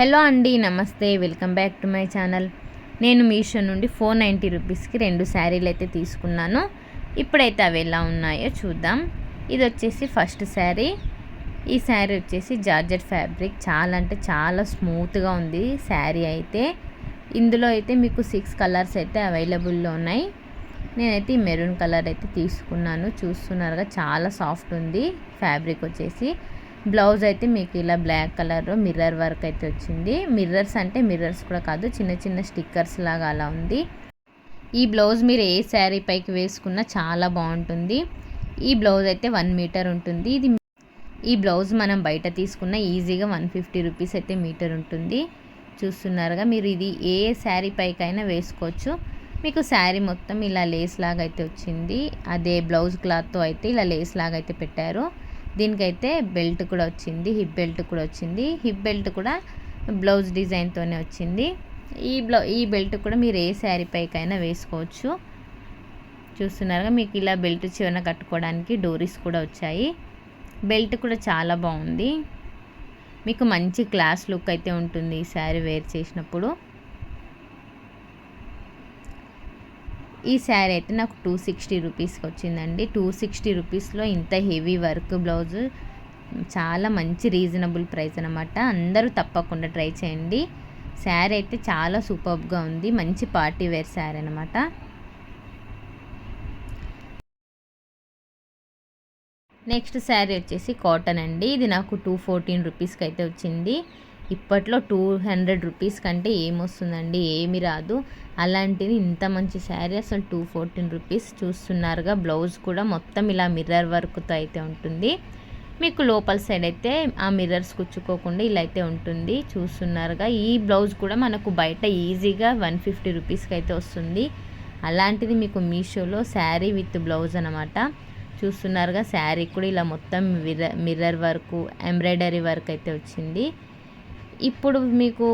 Hello అండి నమస్తే. Welcome back to my channel. నేను మీషో నుండి ఫోర్ నైంటీ రూపీస్కి రెండు శారీలు అయితే తీసుకున్నాను. ఇప్పుడైతే అవి ఎలా ఉన్నాయో చూద్దాం. ఇది వచ్చేసి ఫస్ట్ శారీ. ఈ శారీ వచ్చేసి జార్జెట్ ఫ్యాబ్రిక్. చాలా అంటే చాలా స్మూత్గా ఉంది శారీ అయితే. ఇందులో అయితే మీకు సిక్స్ కలర్స్ అయితే అవైలబుల్లో ఉన్నాయి. నేనైతే ఈ మెరూన్ కలర్ అయితే తీసుకున్నాను. చూస్తున్నారుగా చాలా సాఫ్ట్ ఉంది ఫ్యాబ్రిక్ వచ్చేసి. బ్లౌజ్ అయితే మీకు ఇలా బ్లాక్ కలర్ మిర్రర్ వర్క్ అయితే వచ్చింది. మిర్రర్స్ అంటే మిర్రర్స్ కూడా కాదు చిన్న చిన్న స్టిక్కర్స్ లాగా అలా ఉంది. ఈ బ్లౌజ్ మీరు ఏ శారీ పైకి వేసుకున్నా చాలా బాగుంటుంది. ఈ బ్లౌజ్ అయితే వన్ మీటర్ ఉంటుంది. ఇది ఈ బ్లౌజ్ మనం బయట తీసుకున్న ఈజీగా వన్ ఫిఫ్టీ రూపీస్ అయితే మీటర్ ఉంటుంది. చూస్తున్నారుగా మీరు ఇది ఏ శారీ పైకైనా వేసుకోవచ్చు. మీకు శారీ మొత్తం ఇలా లేస్ లాగా అయితే వచ్చింది. అదే బ్లౌజ్ క్లాత్తో అయితే ఇలా లేస్ లాగా అయితే పెట్టారు. దీనికైతే బెల్ట్ కూడా వచ్చింది హిప్ బెల్ట్ కూడా వచ్చింది. హిప్ బెల్ట్ కూడా బ్లౌజ్ డిజైన్తోనే వచ్చింది. ఈ బ్లౌ ఈ బెల్ట్ కూడా మీరు ఏ శారీ పైకైనా వేసుకోవచ్చు. చూస్తున్నారుగా మీకు ఇలా బెల్ట్ చివరన కట్టుకోవడానికి డోరీస్ కూడా వచ్చాయి. బెల్ట్ కూడా చాలా బాగుంది. మీకు మంచి క్లాస్ లుక్ అయితే ఉంటుంది ఈ శారీ వేర్ చేసినప్పుడు. ఈ శారీ అయితే నాకు టూ సిక్స్టీ రూపీస్కి వచ్చిందండి. టూ సిక్స్టీ రూపీస్లో ఇంత హెవీ వర్క్ బ్లౌజ్. చాలా మంచి రీజనబుల్ ప్రైస్ అనమాట అందరూ తప్పకుండా ట్రై చేయండి. శారీ అయితే చాలా సూపర్గా ఉంది. మంచి పార్టీ వేర్ శారీ అనమాట నెక్స్ట్ శారీ వచ్చేసి కాటన్ అండి. ఇది నాకు టూ ఫోర్టీన్ రూపీస్కి అయితే వచ్చింది. ఇప్పట్లో టూ హండ్రెడ్ రూపీస్ కంటే ఏమొస్తుందండి? ఏమి రాదు. అలాంటిది ఇంత మంచి శారీ అసలు టూ ఫోర్టీన్ రూపీస్ చూస్తున్నారుగా. బ్లౌజ్ కూడా మొత్తం ఇలా మిర్రర్ వర్క్తో అయితే ఉంటుంది. మీకు లోపల సైడ్ అయితే ఆ మిర్రర్స్ కుచ్చుకోకుండా ఇలా అయితే ఉంటుంది. చూస్తున్నారుగా. ఈ బ్లౌజ్ కూడా మనకు బయట ఈజీగా వన్ ఫిఫ్టీ రూపీస్కి అయితే వస్తుంది. అలాంటిది మీకు మీషోలో శారీ విత్ బ్లౌజ్ అనమాట చూస్తున్నారుగా. శారీ కూడా ఇలా మొత్తం mirror mirror work embroidery work అయితే వచ్చింది. ఇప్పుడు మీకు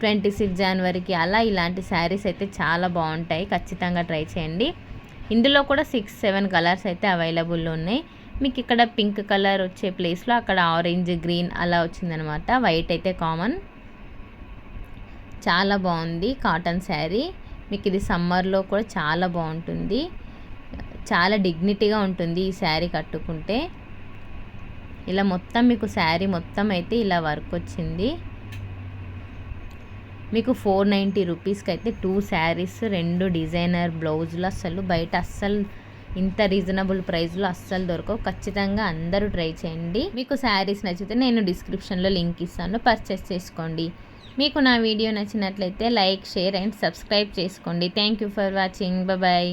ట్వంటీ సిక్స్ జనవరికి అలా ఇలాంటి శారీస్ అయితే చాలా బాగుంటాయి. ఖచ్చితంగా ట్రై చేయండి. ఇందులో కూడా సిక్స్ సెవెన్ కలర్స్ అయితే అవైలబుల్ ఉన్నాయి. మీకు ఇక్కడ పింక్ కలర్ వచ్చే ప్లేస్లో అక్కడ ఆరెంజ్ గ్రీన్ అలా వచ్చిందనమాట. వైట్ అయితే కామన్. చాలా బాగుంది కాటన్ శారీ. మీకు ఇది సమ్మర్లో కూడా చాలా బాగుంటుంది. చాలా డిగ్నిటీగా ఉంటుంది ఈ శారీ కట్టుకుంటే. ఇలా మొత్తం మీకు శారీ మొత్తం అయితే ఇలా వర్క్ వచ్చింది. మీకు ఫోర్ నైంటీ రూపీస్కి అయితే టూ శారీస్ రెండు డిజైనర్ బ్లౌజులు అస్సలు బయట అస్సలు ఇంత రీజనబుల్ ప్రైస్లో అస్సలు దొరకవు. ఖచ్చితంగా అందరూ ట్రై చేయండి. మీకు శారీస్ నచ్చితే నేను డిస్క్రిప్షన్లో లింక్ ఇస్తాను. పర్చేస్ చేసుకోండి. మీకు నా వీడియో నచ్చినట్లయితే లైక్ షేర్ అండ్ సబ్స్క్రైబ్ చేసుకోండి. Thank you for watching bye